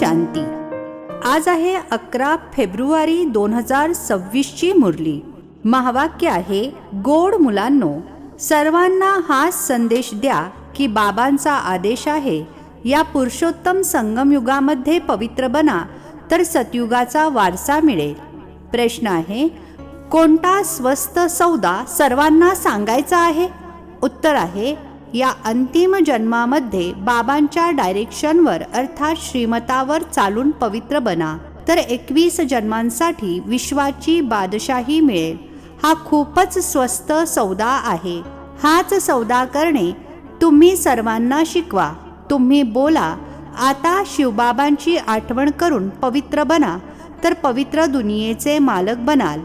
शांती. आज आहे अकरा फेब्रुवारी दोन हजार सव्वीसची मुरली. महावाक्य आहे गोड मुलांनो सर्वांना हा संदेश द्या की बाबांचा आदेश आहे. या पुरुषोत्तम संगमयुगामध्ये पवित्र बना तर सतयुगाचा वारसा मिळेल. प्रश्न आहे कोणता स्वस्त सौदा सर्वांना सांगायचा आहे? उत्तर आहे या अंतिम जन्मामध्ये बाबांच्या डायरेक्शनवर अर्थात श्रीमतावर चालून पवित्र बना. तर एकवीस जन्मांसाठी विश्वाची बादशाही मिळेल. हा खूपच स्वस्त सौदा आहे. हाच सौदा करणे तुम्ही सर्वांना शिकवा. तुम्ही बोला आता शिवबाबांची आठवण करून पवित्र बना. तर पवित्र दुनियेचे मालक बनाल.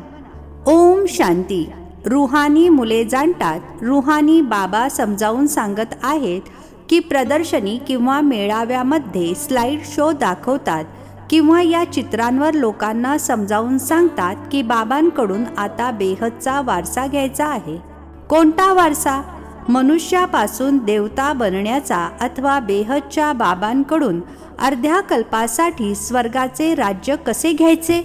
ओम शांती. रुहानी मुले जाणतात. रुहानी बाबा समजावून सांगत आहेत की प्रदर्शनी किंवा मेळाव्यामध्ये स्लाइड शो दाखवतात किंवा या चित्रांवर लोकांना समजावून सांगतात की बाबांकडून आता बेहदचा वारसा घ्यायचा आहे. कोणता वारसा? मनुष्यापासून देवता बनण्याचा अथवा बेहदच्या बाबांकडून अर्ध्या कल्पासाठी स्वर्गाचे राज्य कसे घ्यायचे?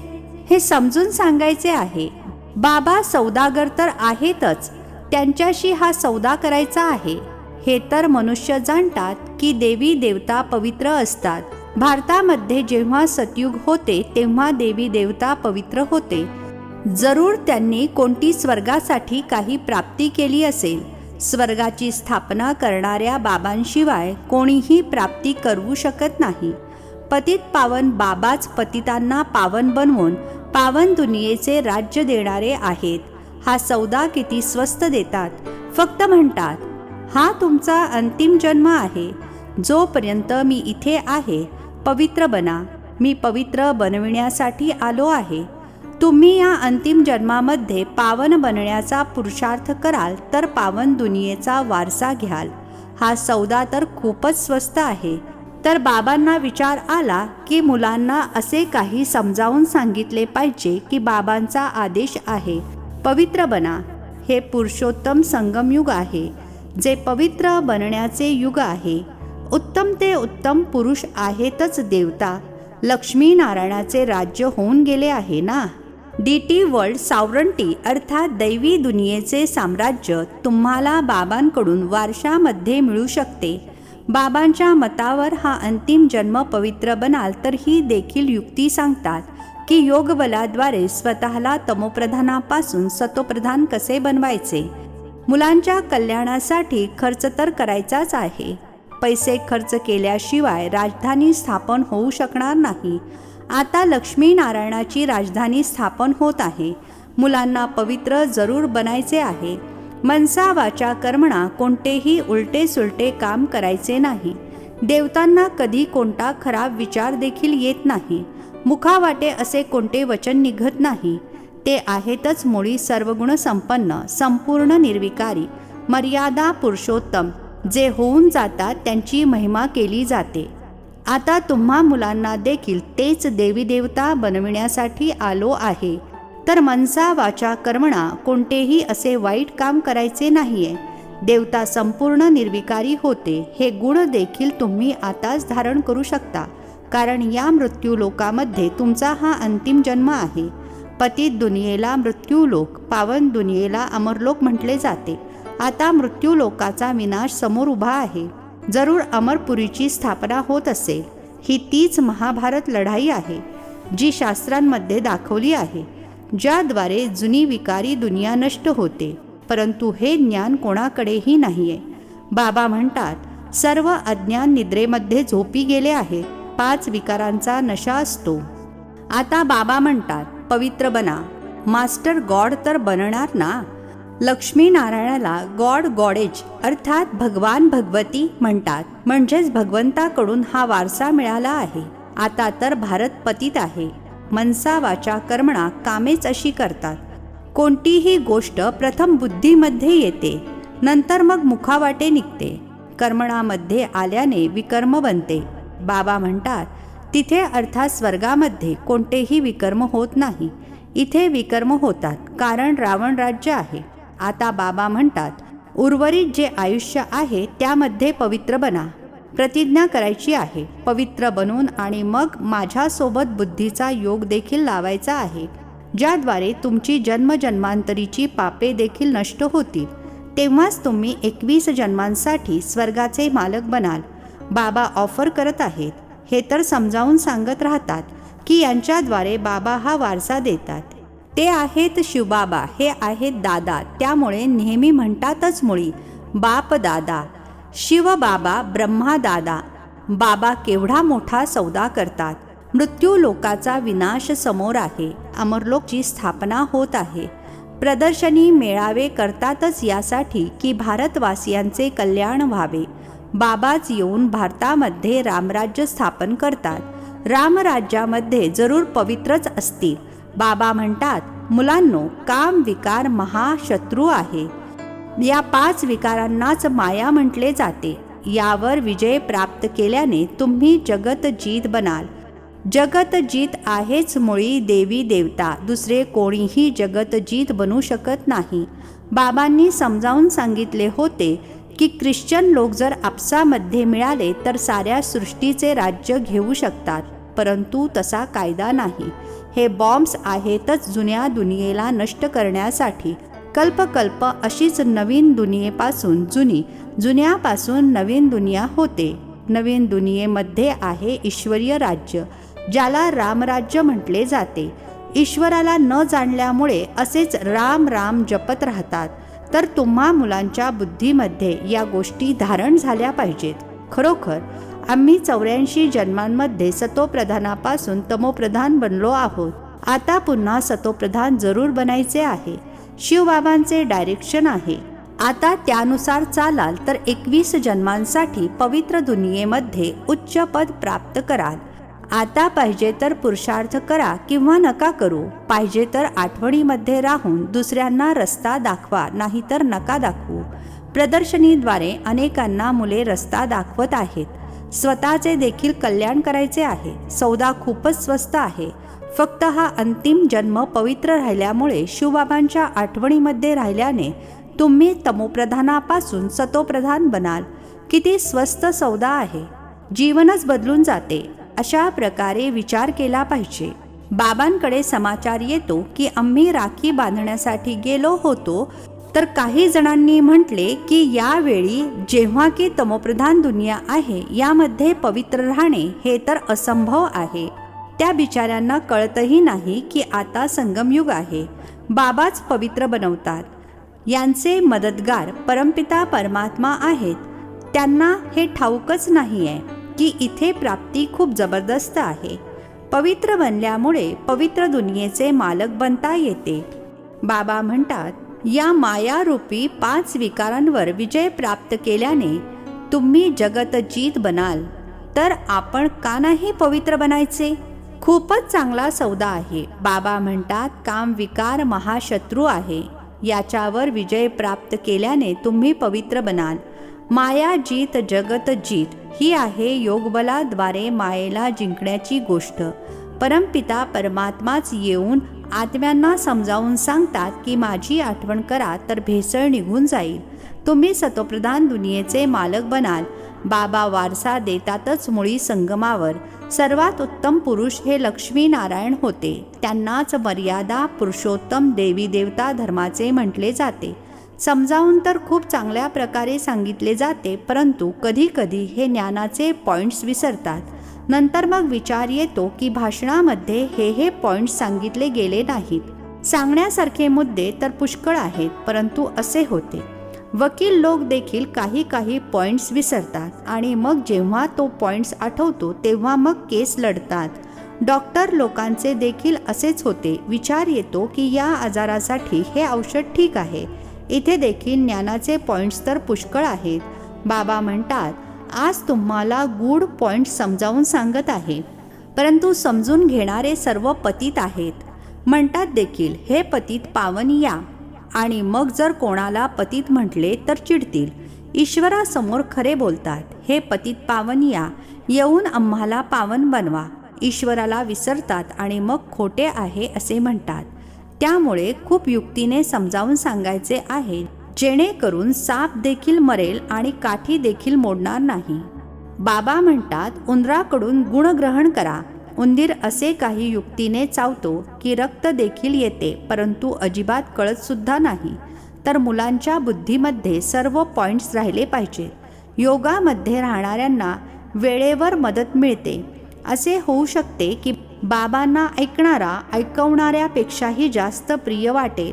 हे समजून सांगायचे आहे. बाबा सौदागर तर आहेतच. त्यांच्याशी हा सौदा करायचा आहे. हे तर मनुष्य जाणतात की देवी देवता पवित्र असतात. भारतामध्ये जेव्हा सतयुग होते तेव्हा देवी देवता पवित्र होते. जरूर त्यांनी कोणती स्वर्गासाठी काही प्राप्ती केली असेल. स्वर्गाची स्थापना करणाऱ्या बाबांशिवाय कोणीही प्राप्ती करू शकत नाही. पतित पावन बाबाच पतितांना पावन बनवून पावन दुनियेचे राज्य देणारे आहेत. हा सौदा किती स्वस्त देतात. फक्त म्हणतात हा तुमचा अंतिम जन्म आहे. जोपर्यंत मी इथे आहे पवित्र बना. मी पवित्र बनविण्यासाठी आलो आहे. तुम्ही या अंतिम जन्मामध्ये पावन बनण्याचा पुरुषार्थ कराल तर पावन दुनियेचा वारसा घ्याल. हा सौदा तर खूपच स्वस्त आहे. तर बाबांना विचार आला की मुलांना असे काही समजावून सांगितले पाहिजे की बाबांचा आदेश आहे पवित्र बना. हे पुरुषोत्तम संगमयुग आहे जे पवित्र बनण्याचे युग आहे. उत्तम ते उत्तम पुरुष आहेतच देवता. लक्ष्मी नारायणाचे राज्य होऊन गेले आहे ना? डी टी वर्ल्ड सावरंटी अर्थात दैवी दुनियेचे साम्राज्य तुम्हाला बाबांकडून वारशामध्ये मिळू शकते. बाबांच्या मतावर हा अंतिम जन्म पवित्र बनाल तर ही देखील युक्ती सांगतात की योगबलाद्वारे स्वतःला तमोप्रधानापासून सतोप्रधान कसे बनवायचे? मुलांच्या कल्याणासाठी खर्च तर करायचाच आहे. पैसे खर्च केल्याशिवाय राजधानी स्थापन होऊ शकणार नाही. आता लक्ष्मीनारायणाची राजधानी स्थापन होत आहे. मुलांना पवित्र जरूर बनायचे आहे. मनसा वाचा कर्मणा कोणतेही उलटे सुलटे काम करायचे नाही. देवतांना कधी कोणता खराब विचार देखील येत नाही. मुखावाटे असे कोणते वचन निघत नाही. ते आहेतच मुळी सर्वगुण संपन्न संपूर्ण निर्विकारी मर्यादा पुरुषोत्तम जे होऊन जातात त्यांची महिमा केली जाते. आता तुम्हा मुलांना देखील तेच देवी देवता बनविण्यासाठी आलो आहे. तर मनसा वाचा कर्मणा कोणतेही असे वाईट काम करायचे नाहीये. देवता संपूर्ण निर्विकारी होते. हे गुण देखील तुम्ही आताच धारण करू शकता. कारण या मृत्यू लोकामध्ये तुमचा हा अंतिम जन्म आहे. पतित दुनियेला मृत्यूलोक पावन दुनियेला अमरलोक म्हटले जाते. आता मृत्यूलोकाचा विनाश समोर उभा आहे. जरूर अमरपुरीची स्थापना होत असेल ही तीच महाभारत लढाई आहे जी शास्त्रांमध्ये दाखवली आहे. ज्याद्वारे जुनी विकारी दुनिया नष्ट होते परंतु हे ज्ञान कोणाकडेही नाहीये. बाबा म्हणतात सर्व अज्ञान निद्रेमध्ये झोपी गेले आहे पाच विकारांचा नशा असतो. आता बाबा म्हणतात पवित्र बना. मास्टर गॉड तर बनणार ना? लक्ष्मीनारायणाला गॉड गॉडेज अर्थात भगवान भगवती म्हणतात. म्हणजेच भगवंताकडून हा वारसा मिळाला आहे. आता तर भारत पतित आहे. मनसा वाचा कर्मणा कामेच अशी करतात. कोणतीही गोष्ट प्रथम बुद्धीमध्ये येते नंतर मग मुखावाटे निघते. कर्मणामध्ये आल्याने विकर्म बनते. बाबा म्हणतात तिथे अर्थात स्वर्गामध्ये कोणतेही विकर्म होत नाही. इथे विकर्म होतात कारण रावण राज्य आहे. आता बाबा म्हणतात उर्वरित जे आयुष्य आहे त्यामध्ये पवित्र बना. प्रतिज्ञा करायची आहे. पवित्र बनून आणि मग माझ्यासोबत बुद्धीचा योग देखील लावायचा आहे. ज्याद्वारे तुमची जन्मजन्मांतरीची पापे देखील नष्ट होतील. तेव्हाच तुम्ही एकवीस जन्मांसाठी स्वर्गाचे मालक बनाल. बाबा ऑफर करत आहेत. हे तर समजावून सांगत राहतात की यांच्याद्वारे बाबा हा वारसा देतात. ते आहेत शिवबाबा हे आहेत दादा त्यामुळे नेहमी म्हणतातच मुळी बाप दादा. शिवबाबा ब्रह्मा दादा बाबा केवढा मोठा सौदा करतात. मृत्यू लोकाचा विनाश समोर आहे. अमरलोकची स्थापना होत आहे. प्रदर्शनी मेळावे करतातच यासाठी की भारतवासियांचे कल्याण व्हावे. बाबाच येऊन भारतामध्ये रामराज्य स्थापन करतात. रामराज्यामध्ये जरूर पवित्रच असतील. बाबा म्हणतात मुलांनो काम विकार महाशत्रू आहे. या पाच विकारांनाच माया म्हटले जाते. यावर विजय प्राप्त केल्याने तुम्ही जगत जीत बनाल. जगत जीत आहेच मुळी देवी देवता दुसरे कोणीही जगत जीत बनू शकत नाही. बाबांनी समजावून सांगितले होते की ख्रिश्चन लोक जर आपसामध्ये मिळाले तर साऱ्या सृष्टीचे राज्य घेऊ शकतात परंतु तसा कायदा नाही. हे बॉम्ब्स आहेतच जुन्या दुनियेला नष्ट करण्यासाठी. कल्पकल्प अशीच नवीन दुनियेपासून जुनी जुन्यापासून नवीन दुनिया होते. नवीन दुनियेमध्ये आहे ईश्वरीय राज्य ज्याला रामराज्य म्हटले जाते. ईश्वराला न जाणल्यामुळे असेच राम राम जपत राहतात. तर तुम्हा मुलांच्या बुद्धीमध्ये या गोष्टी धारण झाल्या पाहिजेत. खरोखर आम्ही चौऱ्याऐंशी जन्मांमध्ये सतोप्रधानापासून तमोप्रधान बनलो आहोत. आता पुन्हा सतोप्रधान जरूर बनायचे आहे. शिवबाबांचे डायरेक्शन आहे. आता त्यानुसार चालाल तर एकवीस जन्मांसाठी पवित्र दुनियेमध्ये उच्च पद प्राप्त कराल. आता पाहिजे तर पुरुषार्थ करा किंवा नका करू. पाहिजे तर आठवणीमध्ये राहून दुसऱ्यांना रस्ता दाखवा नाहीतर नका दाखवू. प्रदर्शनीद्वारे अनेकांना मुले रस्ता दाखवत आहेत. स्वतःचे देखील कल्याण करायचे आहे. सौदा खूपच स्वस्त आहे. फक्त हा अंतिम जन्म पवित्र राहिल्यामुळे शिवबाबांच्या आठवणीमध्ये राहिल्याने तुम्ही तमोप्रधानापासून सतोप्रधान बनाल. किती स्वस्त सौदा आहे. जीवनच बदलून जाते अशा प्रकारे विचार केला पाहिजे. बाबांकडे समाचार येतो की आम्ही राखी बांधण्यासाठी गेलो होतो तर काही जणांनी म्हटले की यावेळी जेव्हा की तमोप्रधान दुनिया आहे यामध्ये पवित्र राहणे हे तर असंभव आहे. त्या बिचाऱ्यांना कळतही नाही की आता संगमयुग आहे. बाबाच पवित्र बनवतात. यांचे मदतगार परमपिता परमात्मा आहेत. त्यांना हे ठाऊकच नाही आहे की इथे प्राप्ती खूप जबरदस्त आहे. पवित्र बनल्यामुळे पवित्र दुनियेचे मालक बनता येते. बाबा म्हणतात या मायारूपी पाच विकारांवर विजय प्राप्त केल्याने तुम्ही जगत जीत बनाल. तर आपण का नाही पवित्र बनायचे? खूपच चांगला सौदा आहे. बाबा म्हणतात काम विकार महाशत्रू आहे. याच्यावर विजय प्राप्त केल्याने तुम्ही पवित्र बनाल. माया जीत जगत जीत. ही आहे योगबलाद्वारे मायेला जिंकण्याची गोष्ट. परमपिता परमात्माच येऊन आत्म्यांना समजावून सांगतात की माझी आठवण करा तर भेसळ निघून जाईल. तुम्ही सतोप्रधान दुनियेचे मालक बनाल. बाबा वारसा देतातच मुळी संगमावर. सर्वात उत्तम पुरुष हे लक्ष्मीनारायण होते. त्यांनाच मर्यादा पुरुषोत्तम देवी देवता धर्माचे म्हटले जाते. समजावून तर खूप चांगल्या प्रकारे सांगितले जाते परंतु कधीकधी हे ज्ञानाचे पॉईंट्स विसरतात. नंतर मग विचार येतो की भाषणामध्ये हे हे पॉईंट्स सांगितले गेले नाहीत. सांगण्यासारखे मुद्दे तर पुष्कळ आहेत परंतु असे होते. वकील लोक देखील काही काही पॉईंट्स विसरतात आणि मग जेव्हा तो पॉईंट्स आठवतो तेव्हा मग केस लढतात. डॉक्टर लोकांचे देखील असेच होते. विचार येतो की या आजारासाठी हे औषध ठीक आहे. इथे देखील ज्ञानाचे पॉईंट्स तर पुष्कळ आहेत. बाबा म्हणतात आज तुम्हाला गुड पॉईंट समजावून सांगत आहे. परंतु समजून घेणारे सर्व पतित आहेत. म्हणतात देखील हे पतित पावन या. आणि मग जर कोणाला पतित म्हटले तर चिडतील. ईश्वरासमोर खरे बोलतात हे पतित पावन या येऊन आम्हाला पावन बनवा. ईश्वराला विसरतात आणि मग खोटे आहे असे म्हणतात. त्यामुळे खूप युक्तीने समजावून सांगायचे आहे जेणेकरून साप देखील मरेल आणि काठी देखील मोडणार नाही. बाबा म्हणतात उंदराकडून गुणग्रहण करा. उंदीर असे काही युक्तीने चावतो की रक्त देखील येते परंतु अजिबात कळत सुद्धा नाही. तर मुलांच्या बुद्धीमध्ये सर्व पॉईंट्स राहिले पाहिजे. योगामध्ये राहणाऱ्यांना वेळेवर मदत मिळते. असे होऊ शकते की बाबांना ऐकणारा ऐकवणाऱ्यापेक्षाही जास्त प्रिय वाटेल.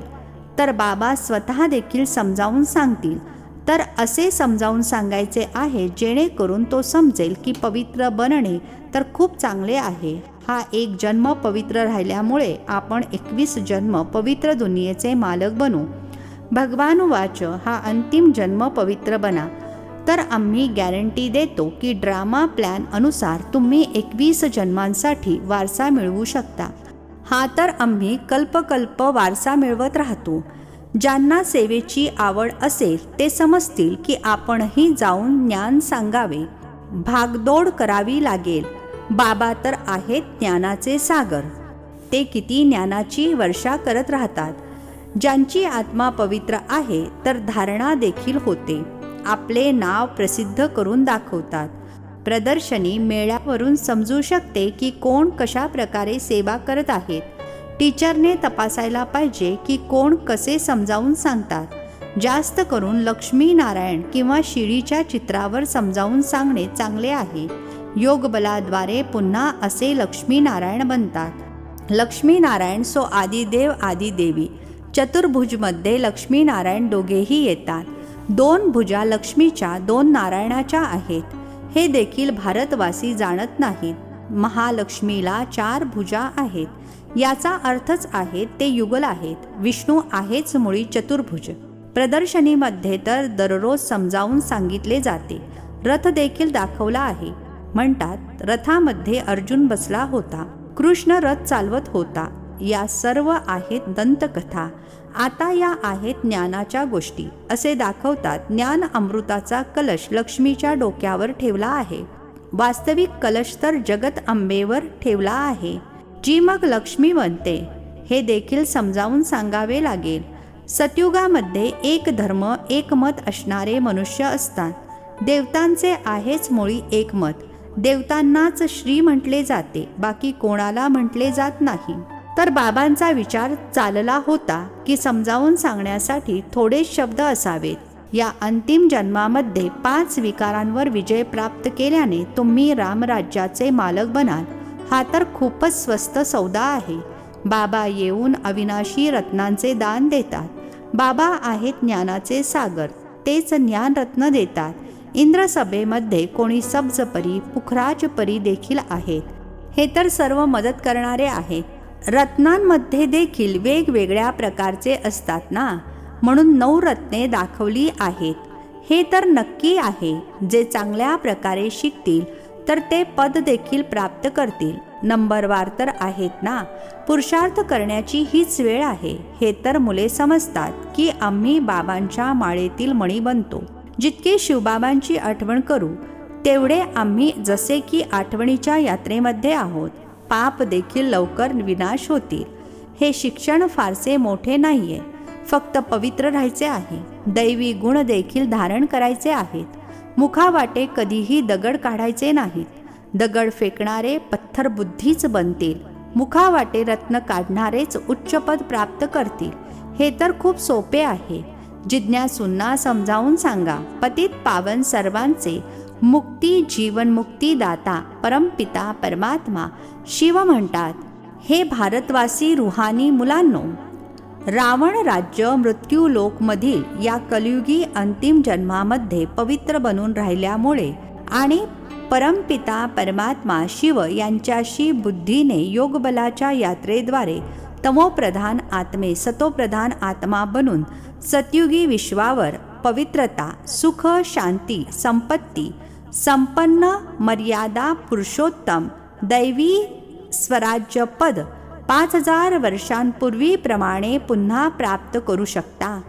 तर बाबा स्वतः देखील समजावून सांगतील. तर असे समजावून सांगायचे आहे जेणेकरून तो समजेल की पवित्र बनणे तर खूप चांगले आहे. हा एक जन्म पवित्र राहिल्यामुळे आपण एकवीस जन्म पवित्र दुनियेचे मालक बनू. भगवान वाच हा अंतिम जन्म पवित्र बना. तर आम्ही गॅरंटी देतो की ड्रामा प्लॅन अनुसार तुम्ही एकवीस जन्मांसाठी वारसा मिळवू शकता. हा तर आम्ही कल्पकल्प वारसा मिळवत राहतो. ज्यांना सेवेची आवड असेल ते समजतील की आपणही जाऊन ज्ञान सांगावे. भागदौड करावी लागेल. बाबा तर आहेत ज्ञानाचे सागर. ते किती ज्ञानाची वर्षा करत राहतात. ज्यांची आत्मा पवित्र आहे तर धारणा देखील होते. आपले नाव प्रसिद्ध करून दाखवतात. प्रदर्शनी मेळ्यावरून समजू शकते की कोण कशा प्रकारे सेवा करत आहेत. टीचरने तपासायला पाहिजे की कोण कसे समजावून सांगतात. जास्त करून लक्ष्मी नारायण किंवा शिडीच्या चित्रावर समजावून सांगणे चांगले आहे. योगबलाद्वारे पुन्हा असे लक्ष्मी नारायण बनतात. लक्ष्मी नारायण सो आदिदेव आदिदेवी. चतुर्भुजमध्ये लक्ष्मी नारायण दोघेही येतात. दोन भुजा लक्ष्मीच्या दोन नारायणाच्या आहेत. हे देखील भारतवासी जाणत नाहीत. महालक्ष्मीला चार भुजा आहेत. याचा अर्थच आहे ते युगल आहेत. विष्णू आहेच मुळी चतुर्भुज. प्रदर्शनीमध्ये तर दररोज समजावून सांगितले जाते. रथ देखील दाखवला आहे. म्हणतात रथामध्ये अर्जुन बसला होता. कृष्ण रथ चालवत होता. या सर्व आहेत दंतकथा. आता या आहेत ज्ञानाच्या गोष्टी. असे दाखवतात ज्ञान अमृताचा कलश लक्ष्मीच्या डोक्यावर ठेवला आहे. वास्तविक कलश तर जगत आंबेवर ठेवला आहे. जी मग लक्ष्मी बनते हे देखील समजावून सांगावे लागेल. सतयुगामध्ये एक धर्म एकमत असणारे मनुष्य असतात. देवतांचे आहेच मुळी एकमत देवतांनाच श्री म्हटले जाते बाकी कोणाला म्हटले जात नाही. तर बाबांचा विचार चालला होता की समजावून सांगण्यासाठी थोडे शब्द असावेत. या अंतिम जन्मामध्ये पाच विकारांवर विजय प्राप्त केल्याने तुम्ही रामराज्याचे मालक बनाल. हा तर खूपच स्वस्त सौदा आहे. बाबा येऊन अविनाशी रत्नांचे दान देतात. बाबा आहेत ज्ञानाचे सागर. तेच ज्ञानरत्न देतात. इंद्रसभेमध्ये कोणी सब्जपरी पुखराजपरी देखील आहेत. हे तर सर्व मदत करणारे आहेत. रत्नांमध्ये देखील वेगवेगळ्या प्रकारचे असतात ना? म्हणून नऊ रत्ने दाखवली आहेत. हे तर नक्की आहे. जे चांगल्या प्रकारे शिकतील तर ते पद देखील प्राप्त करतील. नंबरवार तर आहेत ना? पुरुषार्थ करण्याची हीच वेळ आहे. हे तर मुले समजतात की आम्ही बाबांच्या माळेतील मणी बनतो. जितके शिवबाबांची आठवण करू तेवढे आम्ही जसे की आठवणीच्या यात्रेमध्ये आहोत. पाप देखील लवकर विनाश होतील. हे शिक्षण फारसे मोठे नाहीये. फक्त पवित्र राहायचे आहे. दैवी गुण देखील धारण करायचे आहेत. मुखावाटे कधीही दगड काढायचे नाहीत. दगड फेकणारे पत्थर बुद्धीच बनतील. मुखावाटे रत्न काढणारेच उच्चपद प्राप्त करतील. हे तर खूप सोपे आहे. जिज्ञासूंना समजावून सांगा. पतित पावन सर्वांचे मुक्ती जीवनमुक्ती दाता परमपिता परमात्मा शिव म्हणतात. हे भारतवासी रुहानी मुलांनो रावण राज्य मृत्यूलोकमधील या कलियुगी अंतिम जन्मामध्ये पवित्र बनून राहिल्यामुळे आणि परमपिता परमात्मा शिव यांच्याशी बुद्धीने योगबलाच्या यात्रेद्वारे तमोप्रधान आत्मे सतोप्रधान आत्मा बनून सतयुगी विश्वावर पवित्रता सुख शांती संपत्ती संपन्न मर्यादा पुरुषोत्तम दैवी स्वराज्यपद पाच हजार वर्षांपूर्वीप्रमाणे पुन्हा प्राप्त करू शकता.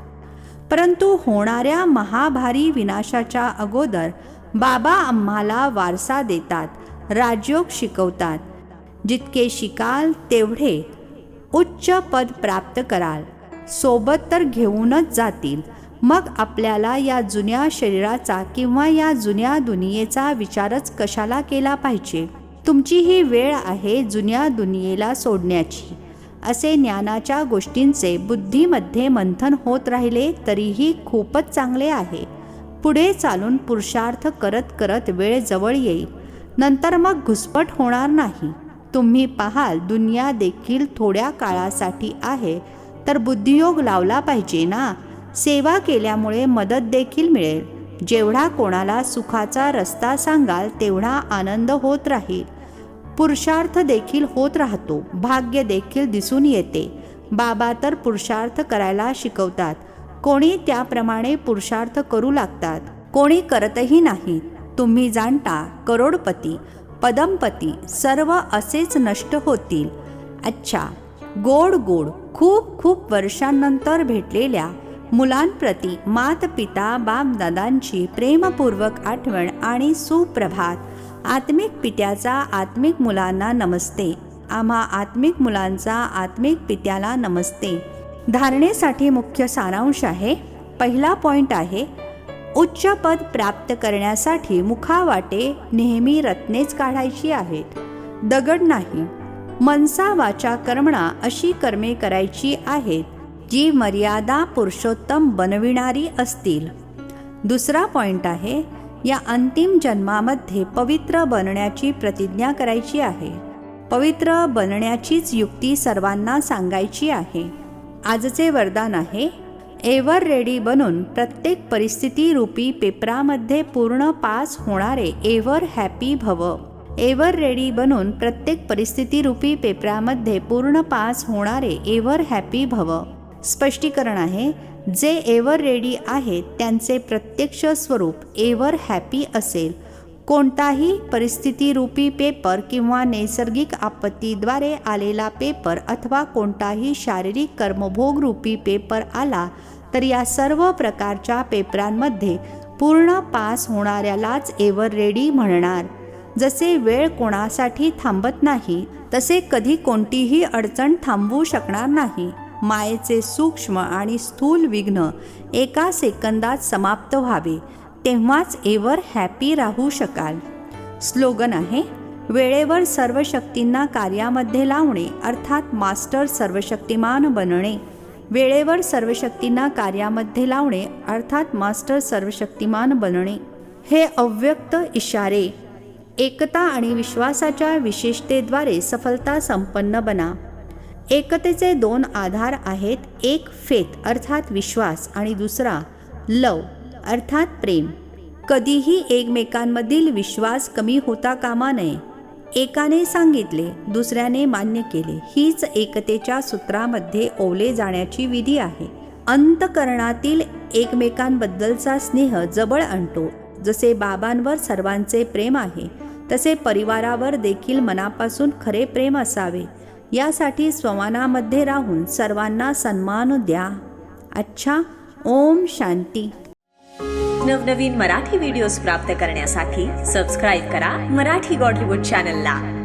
परंतु होणाऱ्या महाभारी विनाशाच्या अगोदर बाबा आम्हाला वारसा देतात राजयोग शिकवतात. जितके शिकाल तेवढे उच्च पद प्राप्त कराल. सोबत तर घेऊनच जातील. मग आपल्याला या जुन्या शरीराचा किंवा या जुन्या दुनियेचा विचारच कशाला केला पाहिजे? तुमची ही वेळ आहे जुन्या दुनियेला सोडण्याची. असे ज्ञानाच्या गोष्टींचे बुद्धीमध्ये मंथन होत राहिले तरीही खूपच चांगले आहे. पुढे चालून पुरुषार्थ करत करत वेळ जवळ येईल. नंतर मग घुसपट होणार नाही. तुम्ही पाहाल दुनिया देखील थोड्या काळासाठी आहे तर बुद्धियोग लावला पाहिजे ना? सेवा केल्यामुळे मदत देखील मिळेल. जेवढा कोणाला सुखाचा रस्ता सांगाल तेवढा आनंद होत राहील. पुरुषार्थ देखील होत राहतो. भाग्य देखील दिसून येते. बाबा तर पुरुषार्थ करायला शिकवतात. कोणी त्याप्रमाणे पुरुषार्थ करू लागतात. कोणी करतही नाही. तुम्ही जाणता करोडपती पदमपती सर्व असेच नष्ट होतील. अच्छा गोड गोड खूप खूप वर्षांनंतर भेटलेल्या मुलांप्रती मात पिता बापदादांची प्रेमपूर्वक आठवण आणि सुप्रभात. आत्मिक पित्याचा आत्मिक मुलांना नमस्ते. आम्हा आत्मिक मुलांचा आत्मिक पित्याला नमस्ते. धारणेसाठी मुख्य सारांश आहे. पहिला पॉइंट आहे उच्च पद प्राप्त करण्यासाठी मुखावाटे नेहमी रत्नेच काढायची आहेत. दगड नाही. मनसा वाचा कर्मणा अशी कर्मे करायची आहेत जी मर्यादा पुरुषोत्तम बनविणारी असतील. दुसरा पॉइंट आहे या अंतिम जन्मामध्ये पवित्र बनण्याची प्रतिज्ञा करायची आहे. पवित्र बनण्याचीच युक्ती सर्वांना सांगायची आहे. आजचे वरदान आहे एव्हर रेडी बनून प्रत्येक परिस्थिती रूपी पेपरामध्ये पूर्ण पास होणारे एव्हर हॅपी भव. एव्हर रेडी बनून प्रत्येक परिस्थिती रूपी पेपरामध्ये पूर्ण पास होणारे एव्हर हॅपी भव. स्पष्टीकरण आहे. जे एव्हर रेडी आहेत त्यांचे प्रत्यक्ष स्वरूप एव्हर हॅपी असेल. कोणताही परिस्थितीरूपी पेपर किंवा नैसर्गिक आपत्तीद्वारे आलेला पेपर अथवा कोणताही शारीरिक कर्मभोगरूपी पेपर आला तर या सर्व प्रकारच्या पेपरांमध्ये पूर्ण पास होणाऱ्यालाच एव्हर रेडी म्हणणार. जसे वेळ कोणासाठी थांबत नाही तसे कधी कोणतीही अडचण थांबवू शकणार नाही. मायेचे सूक्ष्म आणि स्थूल विघ्न एका सेकंदात समाप्त व्हावे तेव्हाच एवर हॅपी राहू शकाल. स्लोगन आहे वेळेवर सर्व शक्तींना कार्यामध्ये लावणे अर्थात मास्टर सर्वशक्तिमान बनणे. वेळेवर सर्व शक्तींना कार्यामध्ये लावणे अर्थात मास्टर सर्वशक्तिमान बनणे. हे अव्यक्त इशारे एकता आणि विश्वासाच्या विशेषतेद्वारे सफलता संपन्न बना. एकतेचे दोन आधार आहेत एक फेत अर्थात विश्वास आणि दुसरा लव अर्थात प्रेम. कधीही एकमेकांमधील विश्वास कमी होता कामा नये. एकाने सांगितले दुसऱ्याने मान्य केले. हीच एकतेच्या सूत्रामध्ये ओवले जाण्याची विधी आहे. अंतकरणातील एकमेकांबद्दलचा स्नेह जवळ आणतो. जसे बाबांवर सर्वांचे प्रेम आहे तसे परिवारावर देखील मनापासून खरे प्रेम असावे. यासाठी स्वमानामध्ये राहून सर्वांना सन्मान द्या. अच्छा ओम शांती. नवनवीन मराठी व्हिडिओज प्राप्त करण्यासाठी सबस्क्राईब करा मराठी गॉडलीवूड चॅनलला